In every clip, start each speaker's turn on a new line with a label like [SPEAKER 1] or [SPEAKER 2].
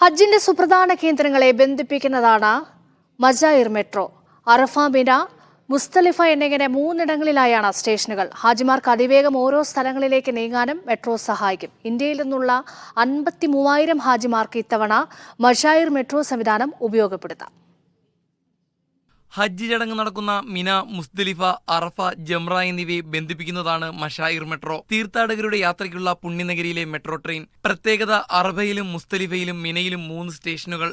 [SPEAKER 1] ഹജ്ജിന്റെ സുപ്രധാന കേന്ദ്രങ്ങളെ ബന്ധിപ്പിക്കുന്നതാണ് മജായിർ മെട്രോ. അറഫ മിന മുസ്തലിഫ എന്നിങ്ങനെ മൂന്നിടങ്ങളിലായാണ് സ്റ്റേഷനുകൾ. ഹാജിമാർക്ക് അതിവേഗം ഓരോ സ്ഥലങ്ങളിലേക്ക് നീങ്ങാനും മെട്രോ സഹായിക്കും. ഇന്ത്യയിൽ നിന്നുള്ള അൻപത്തി മൂവായിരം ഹാജിമാർക്ക് ഇത്തവണ മഷായിർ മെട്രോ സംവിധാനം ഉപയോഗപ്പെടുത്താം.
[SPEAKER 2] ഹജ്ജ് ചടങ്ങ് നടക്കുന്ന മിന മുസ്ദലിഫ അറഫ ജംറ എന്നിവയെ ബന്ധിപ്പിക്കുന്നതാണ് മഷായിർ മെട്രോ. തീർത്ഥാടകരുടെ യാത്രയ്ക്കുള്ള പുണ്യനഗരിയിലെ മെട്രോ ട്രെയിൻ. പ്രത്യേകത അറഫയിലും മുസ്തലിഫയിലും മിനയിലും മൂന്ന് സ്റ്റേഷനുകൾ.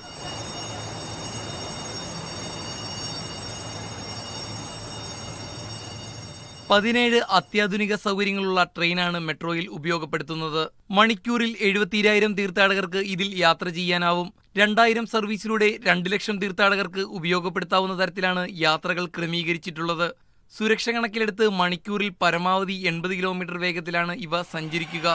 [SPEAKER 2] പതിനേഴ് അത്യാധുനിക സൗകര്യങ്ങളുള്ള ട്രെയിനാണ് മെട്രോയിൽ ഉപയോഗപ്പെടുത്തുന്നത്. മണിക്കൂറിൽ എഴുപത്തിരായിരം തീർത്ഥാടകർക്ക് ഇതിൽ യാത്ര ചെയ്യാനാവും. രണ്ടായിരം സർവീസിലൂടെ രണ്ട് ലക്ഷം തീർത്ഥാടകർക്ക് ഉപയോഗപ്പെടുത്താവുന്ന തരത്തിലാണ് യാത്രകൾ ക്രമീകരിച്ചിട്ടുള്ളത്. സുരക്ഷ കണക്കിലെടുത്ത് മണിക്കൂറിൽ പരമാവധി എൺപത് കിലോമീറ്റർ വേഗത്തിലാണ് ഇവ സഞ്ചരിക്കുക.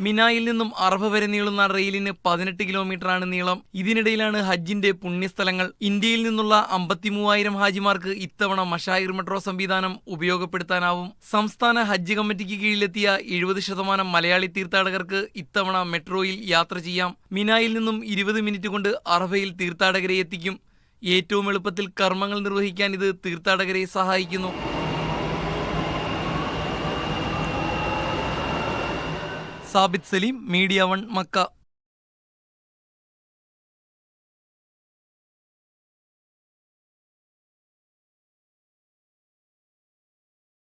[SPEAKER 2] മിനായിൽ നിന്നും അറബ് വരെ നീളുന്ന റെയിലിന് പതിനെട്ട് കിലോമീറ്ററാണ് നീളം. ഇതിനിടയിലാണ് ഹജ്ജിന്റെ പുണ്യസ്ഥലങ്ങൾ. ഇന്ത്യയിൽ നിന്നുള്ള അമ്പത്തിമൂവായിരം ഹാജിമാർക്ക് ഇത്തവണ മഷായിർ മെട്രോ സംവിധാനം ഉപയോഗപ്പെടുത്താനാവും. സംസ്ഥാന ഹജ്ജ് കമ്മിറ്റിക്ക് കീഴിലെത്തിയ എഴുപത് ശതമാനം മലയാളി തീർത്ഥാടകർക്ക് ഇത്തവണ മെട്രോയിൽ യാത്ര ചെയ്യാം. മിനായിൽ നിന്നും ഇരുപത് മിനിറ്റ് കൊണ്ട് അറഫയിൽ തീർത്ഥാടകരെ എത്തിക്കും. ഏറ്റവും എളുപ്പത്തിൽ കർമ്മങ്ങൾ നിർവഹിക്കാൻ ഇത് തീർത്ഥാടകരെ സഹായിക്കുന്നു. Sabith Saleem media one Mecca